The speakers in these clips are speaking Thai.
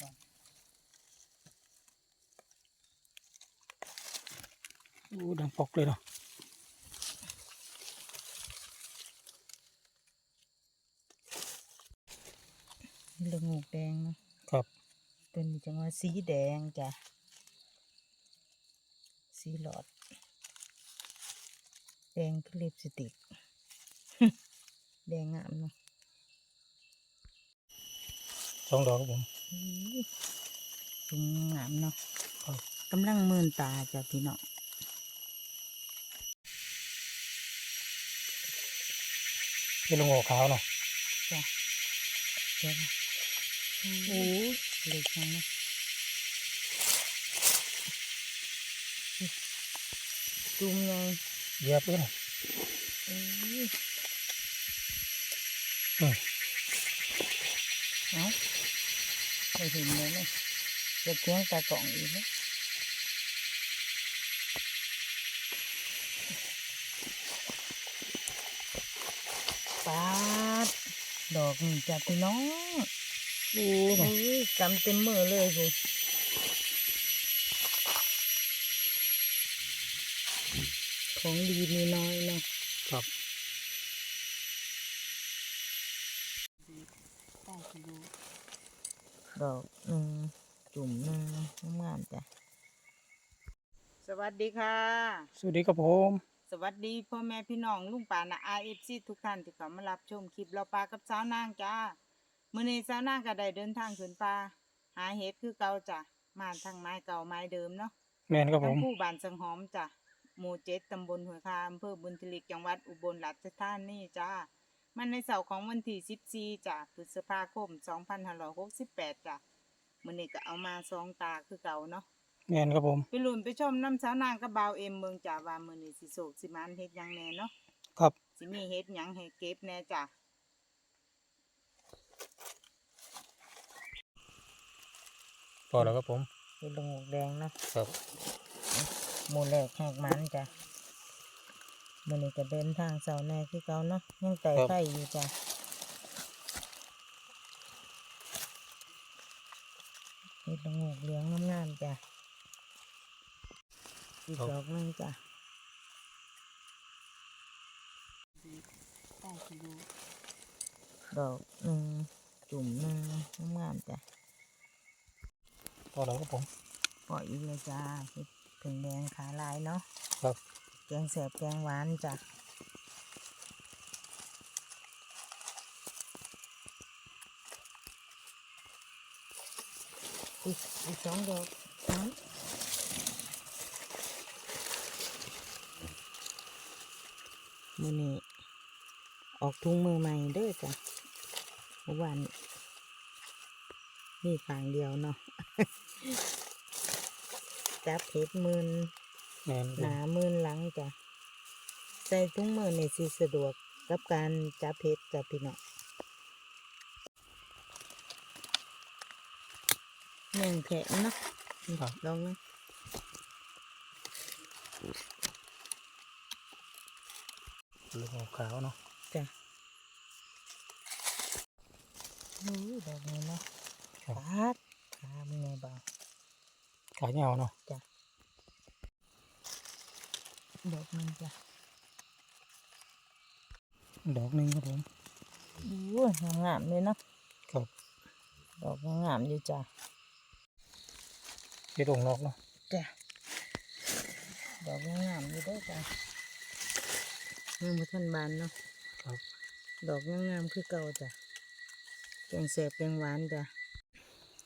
ก่อนอู้ดังปอกเลยเนาะนี่ละงูกแดงเนาะครับตัวนี้จังว่าสีแดงจ้ะสีหลอด แดงคือลิปสติกแดงงามเนาะสองดอกครับผม อื้อถุงงามเนาะครับกำลังมืนตาจ้ะพี่น้องเป็นลงหัวขาวเนาะจ้ะเดี๋ยวนะโอ้ยเล็กจังนะอุ๊ยจุ่มไงเหยียบเลยเนาะโอ้ยอืมเอา ไปเห็นเลยนี่ยจะเทียงตากล่องอีกแล้วปาด ดอกนี่จ้ะพี่น้องอู้โอ้เนะยกำเต็มมือเลยคุณของดีมีน้อยเนาะครับดอ กหนึ่งจุ่มหนึ่งงามๆจ้ะสวัสดีค่ะ สวัสดีครับผม สวัสดีพ่อแม่พี่น้องลุงป่านะอาเอฟซีทุกท่านที่เข้ามารับชมคลิปเราปลากับสาวนางจ้ามื้อนี้สาวนางก็ได้เดินทางขึ้นป่าหาเห็ดคือเก่าจ้ะมาทางไม้เก่าไม้เดิมเนาะแม่นครับผทั้งมคู่บ้านสังหอมจ้ะหมู่เจ็ดตำบลหัวคาอำเภอบุญทลิกจังหวัดอุบลราชธานีจ้า มันในเสาร์ของวันที่สิบสี่14จ้ะพฤษภาคมสองพันห้าร้อยหกสิบแปดจ้ะมื้อนี้ก็เอามาสองตาคือเก่าเนาะแม่นครับผมไปลุ้นไปชมน้ำสาวนางกับบ่าวเอ็มเมืองจ้าว่ามื้อนี้สิโศกสิมานเฮ็ดหยังแหน่เนาะครับสิมีเฮ็ดหยังให้เก็บแหน่จ้ะพอแล้วครับผมเฮ็ดละงกแดงเนาะครับ หมู่แรกแหกมันจ้ะ มื้อนี้ก็เดินทางเสาร์แหน่คือเก่าเนาะยังไต่ไข่อยู่จ้ะเฮ็ดละงกเหลืองงามๆจ้ะอีกดอกหนึงจ้ะดอกหนึ่งจุ่มหนึ่งงามๆจ้ะพอแล้วครับผมปล่อยอีกเลยจ้าเห็ดผึ่งแดงขาลายเนาะครับ แกงแสบแกงหวานจ้ะอีกอีกสองดอกสามมือนี้ออกทุงมือใหม่เด้อจ้ะเมื่อวานนี่ขางเดียวเนาะจับเห็ดมืน แม่นหนามืนหลังจ้ะใส่ถุงมือนี่สิสะดวกกับการจับเห็ดจ้ะพี่น้องแม่งแขะเนาะครับ ลองนะลงหัวขาวเนาะจ้ะโอ้ยดอกนี้เนาะครับปาดขามันไงบ้างขายาวเนาะจ้ะ ดอกนึงจ้ะ ดอกหนึ่งครับผมโอ้ยงามๆเลยเนาะครับ ดอกงามๆอยู่จ้ะเฮ็ดองนอกเนาะจ้ะ ดอกงามๆอยู่เด้วยจ้ะเมื่อมาท่านบานเนาะครับ ดอกงามๆคือเก่าจ้ะแกงแสบแกงหวานจ้ะ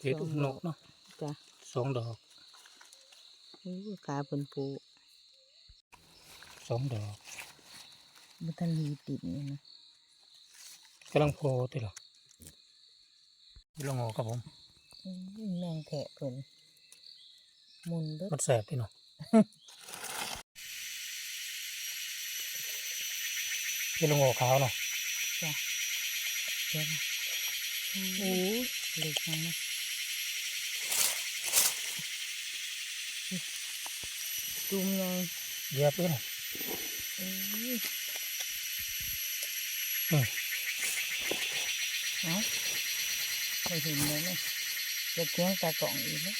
เฮ็ดองนอกเนาะจ้ะสองดอกอู้ขาเป็นปู สองดอกมาท่านหีติดนี่นะกำลังโพติเหรอลงหัวครับผมอู้ยแมงแทะเพิ่นหมุนเบิดมันแสบที่เนาะเฮ็ดลงหัวขาวเนาะจ้ะเดี๋ยวนะโอ้ยเล็กจังนะจุ่มไงเหยียบเลยเนาะโอ้ยอืม เอาไปเห็นเลยเนี่ยจะเทียงตากล่องอีกแล้ว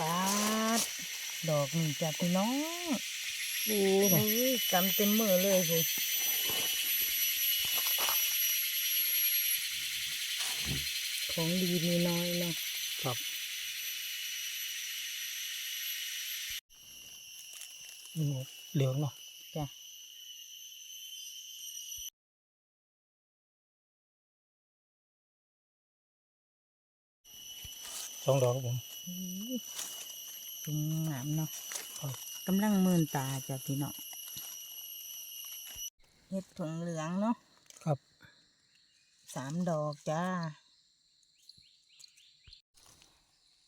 ปาด ดอกนี่จ้ะพี่น้องโอ้โอ้ยกำเต็มมือเลยสิ ของดีมีน้อยเนาะครับนี่เหลืองเนาะจ้ะสองดอกครับผมสวยงามเนาะครับกำลังมื่นตาจ้ะพี่น้องเห็ดถุงเหลืองเนาะครับสามดอกจ้า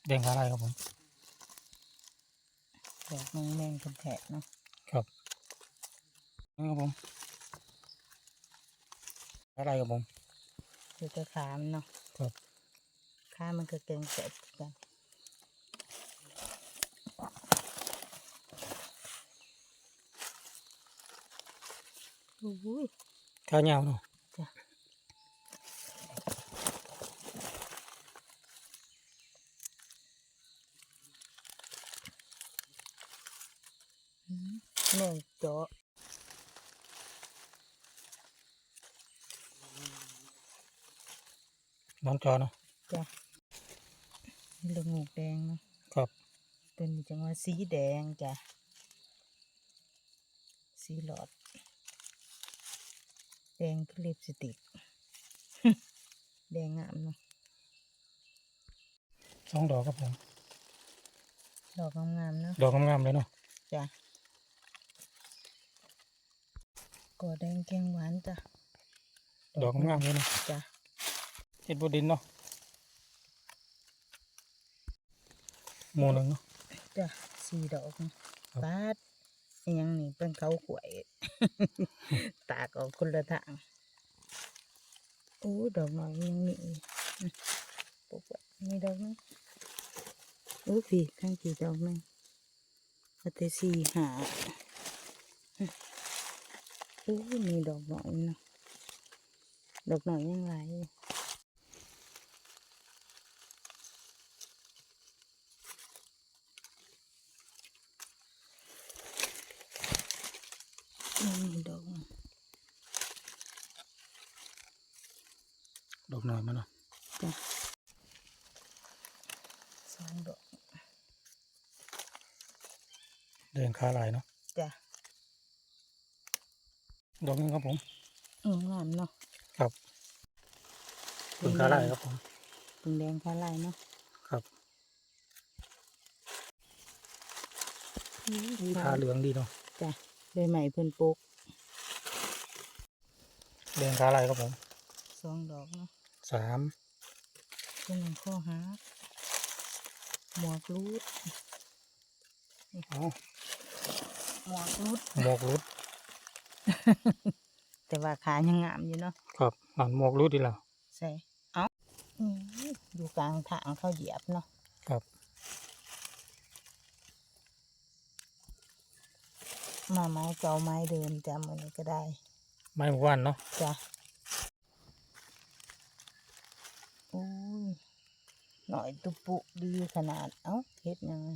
แดงขาลายครับผมดอกแมงแมงๆแผลๆเนาะครับนี่ครับผมขาลายครับผมคือจะขามเนาะครับข้ามันก็เก่งเสร็จกันโอ้ยขาเงาวเนาะจ้ะ อืมแม่เจาะนอนจอเนาะจ้ะเหลืองงูกแดงเนาะครับตัวนี้จังว่าสีแดงจ้ะสีหลอด แดงคือลิปสติกแดงงามเนาะสองดอกครับผมดอกงามๆเนาะดอกงามๆเลยเนาะจ้ะ ก่อแดงแกงหวานจ้ะ ดอกงามๆเลยเนาะจ้ะเห็ดบดินเนาะหมูหนึ่งเนาะจ้ะสี่ดอกเนาะครับปาดอิหยังนี่เป็นเขาขวย ตากออกคนละทางโอ้ดอกหน่อยยังมีอีกอืมปุ๊บอะมีดอกนึงโอ้พี่ข้างกี่ดอกนึงเอาแต่สี่หา อืมโอ้มีดอกหน่อยเนาะดอกหน่อยยังหลายอยู่อืมมีดอกหนึ่งดอกหน่อยมาเนาะจ้ะสองดอกแดงขาลายเนาะจ้ะ ดอกหนึงครับผมอืมงามเนาะครับเป็นขาลายครับผมเป็นแดงขาลายเนาะครับอืมขาเหลืองดีเนาะจ้ะใบใหม่เพิ่นปลูกแดงขาลายครับผมสองดอกเนาะสามเป็นหนึ่งข้อหาหมวกรูดเอาหมวกรูดหมวกรุด แต่ว่าขายังงามอยู่เนาะครับหันหมวกรุดดีแล้วใส่เอ้าอืมอยู่กลางทางเขาเหยียบเนาะครับมาไม้เก่าไม้เดิมจำมันก็ได้ ไม้หมู่บ้านเนาะจ้ะโอ้ยหน่อยตุปุดีขนาดเอ้าเฮ็ดยังไง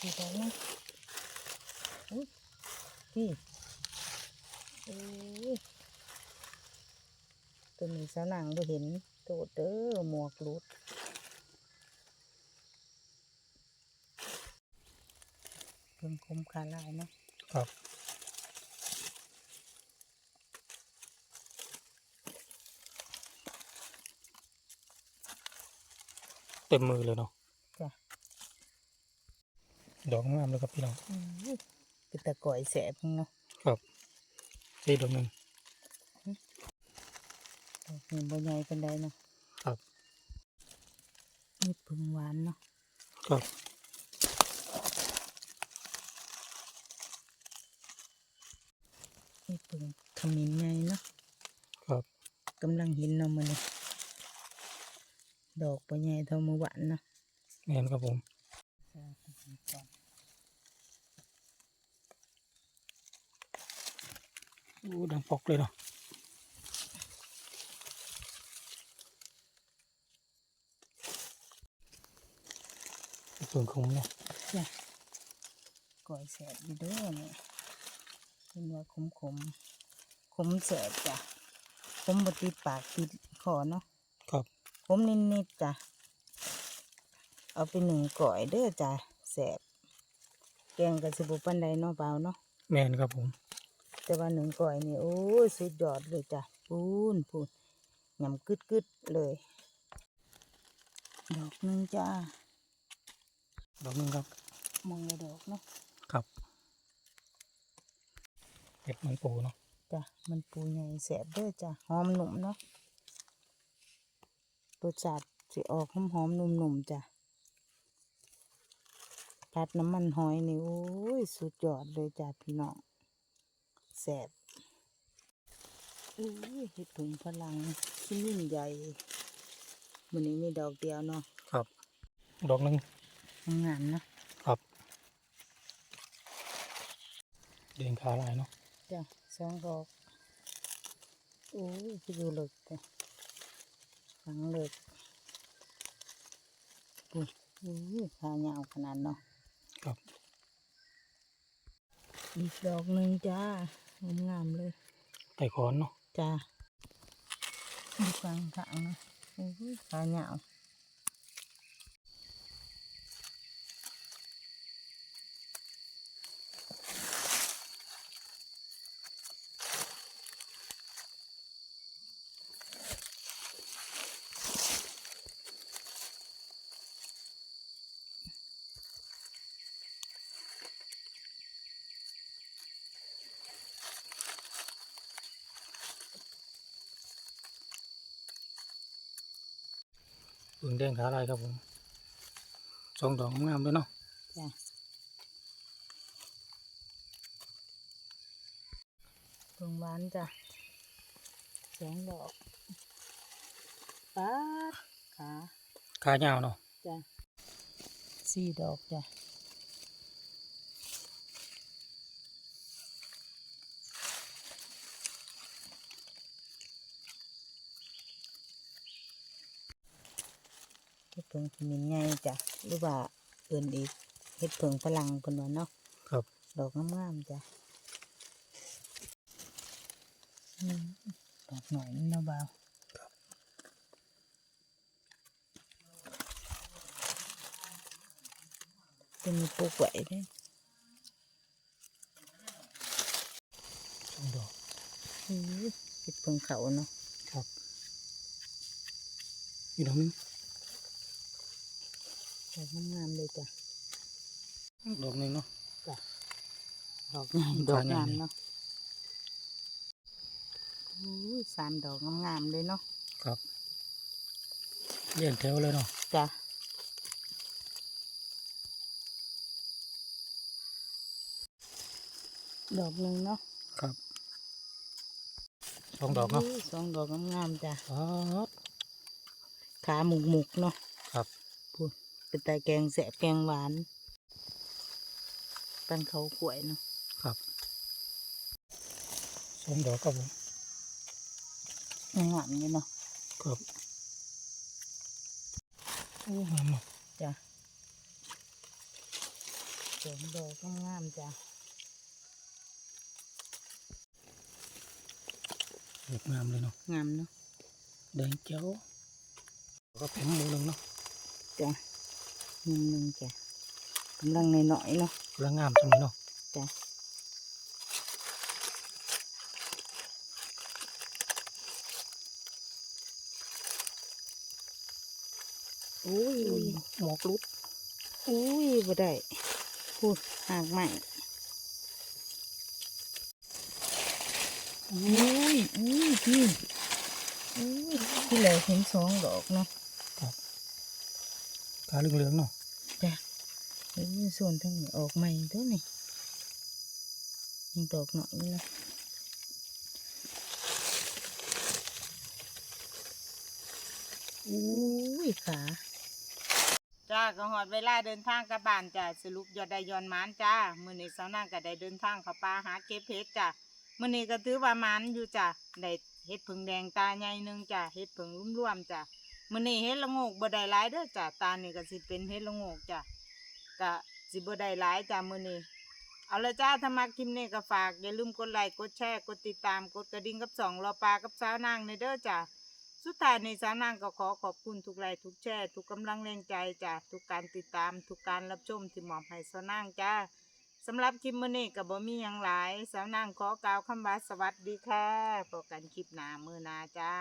ดูได้ไหมอุ๊ยพี่โอ้ย ตัวนี้สาวหนังบ่เห็นโตดเด้อหมวกหลุดเพิ่งคมขาลายเนาะครับเต็มมือเลยเนาะจ้ะดอกงามเลยครับพี่น้องอืมเป็นตะก่อยแสบเนาะครับ นี่ดอกหนึ่งดอกนี่บ่ใหญ่เป็นไดเนาะครับนี่พึ่งหวานเนาะครับนี่พึ่งขมิ้นใหญ่เนาะครับกำลังเห็นเนาะมันนี่ดอกบ่ใหญ่เท่าเมื่อวานเนาะเห็นครับผม โอ้ดังปอกเลยเนาะส่วนของเนาะจ้ะก่อยแสบอยู่เด้อนี่เป็นว่าขมขมขมแสบจ้ะขมบติดปากติดคอเนาะครับขมนิดๆจ้ะเอาไปหนึ่งก่อยเด้อจ้ะแสบแกงกับสิบุปันไดเนาะเปล่าเนาะแม่นครับผม แต่ว่าหนึ่งก่อยนี่โอ้ยสุดยอดเลยจ้ะพูนพูนยำกึดกึดๆเลย ดอกหนึ่งจ้าดอกหนึงครับมองเลยดอกเนาะครับเก็บมันปูเนาะจ้ะมันปูใหญ่แสบเด้อจ้ะหอมหนุ่มเนาะรสชาติสิออกหอมหอมๆนุ่มๆจ้ะผัดน้ำมันหอยนี่โอ้ยสุดยอดเลยจ้ะพี่น้อง แสบอุ้ยเห็ดผึ่งพลังชิ้นยิ่งใหญ่มันนี้มีดอกเดียวเนาะครับ ดอกหนึงงามๆเนาะครับเดินขาลายเนาะจ้ะสองดอกโอ้ยคือดูเลิกจ้ะฝังเลิกอุ้ยอุ้ยขายาวขนาดเนาะครับอีกดอกหนึ่งจ้า งามๆเลยไต่ขอนเนาะจ้าดูกลางทางนะโอ้ยขายา วปึงแดงขาลายครับผมสองดอกงามเลยเนาะจ้ะตรงหวานจ้ะสองดอกปัดขาขายาวเนาะจ้ะสี่ดอกจ้ะ เฮ็ดเพิงขมิ้นไงจ้ะหรือว่าเอื่นอีกเฮ็ดเพิงพลังคนว่าเนาะครับ ดอกงามๆจ้ะอืมดอกหน่อยนี่เนาะบ่าวจะมีปลูกไว้เด้วยสองดอกอือเฮ็ดเพิ่งเขาเนาะครับอีกดอกหนึง ดอกงามๆเลยจ้ะดอกหนึงเนาะจ้ะดอกงามดอกงามเนาะอู้ยสามดอกงามๆเลยเนาะครับเรียงแถวเลยเนาะจ้ะดอกหนึ่งเนาะครับสองดอกเนาะยสองดอกงามๆจ้ะครับขาหมุกหมุกๆเนาะครับพูด เป็นแต่แกงแสบแกงหวานปันเขาขวยเนาะครับสองดอกครับผมงามอยู่เนาะครับโอ้งามเนาะจ้ะสองดอกงามๆจ้ะดอกงามเลยเนาะงามเนาะแดงเจ้าก็เป็นหมูหนึ่งเนาะจ้ะห นึ่งหนึ่งจ้ะกำลังหน่อยๆเนาะกำลังงามจังเลยเนาะจ้ะอุ้ยหมอกรุดอุ้ยบ่ได้พูดหากใหม่อุ้ยอุ้ยพี่อุ้ยที่เหลือเห็นสองดอกเนาะครับ ขาเหลืองๆเนาะจ้ะเอ้ยส่วนทั้งนี้ออกใหม่ด้อนี่ยังดอกหน่อยนี่นะอุ้ยขาจ้าก็หอดเวลาเดินทางกลับบ้านจ้าสรุปยอดได้ยอนหมานจ้ามื้อนี้สาวนางก็ได้เดินทางเข้าป่าหาเก็บเพชรจ้ามื้อนี้ก็ถือว่ามันอยู่จ้ะได้เฮ็ดผึ่งแดงตาใหญ่หนึงจ้ะเฮ็ดผึ่งร่มๆจ้ะ มื้อนี้เฮ็ดละโงกบ่ได้หลายเด้อจ้ะตานี่ก็สิเป็นเฮ็ดละโงกจ้ะก็สิบ่ได้หลายจ้ะมื้อนี้เอาละจ้าถ้ามาคลิปนี้ก็ฝากอย่าลืมกดไลค์กดแชร์กดติดตามกดกระดิ่งกับสองรอปลากับสาวนางในเด้อจ้ะสุดท้ายในสาวนางก็ขอขอบคุณทุกไลค์ทุกแชร์ทุกกำลังแรงใจจ้ะทุกการติดตามทุกการรับชมที่มอบให้สาวนางจ้าสำหรับคลิปมื้อนี้ก็บ่มีหยังหลายสาวนางขอกล่าวคำว่าสวัสดีค่ะพบกันคลิปหน้ามื้อหน้าจ้า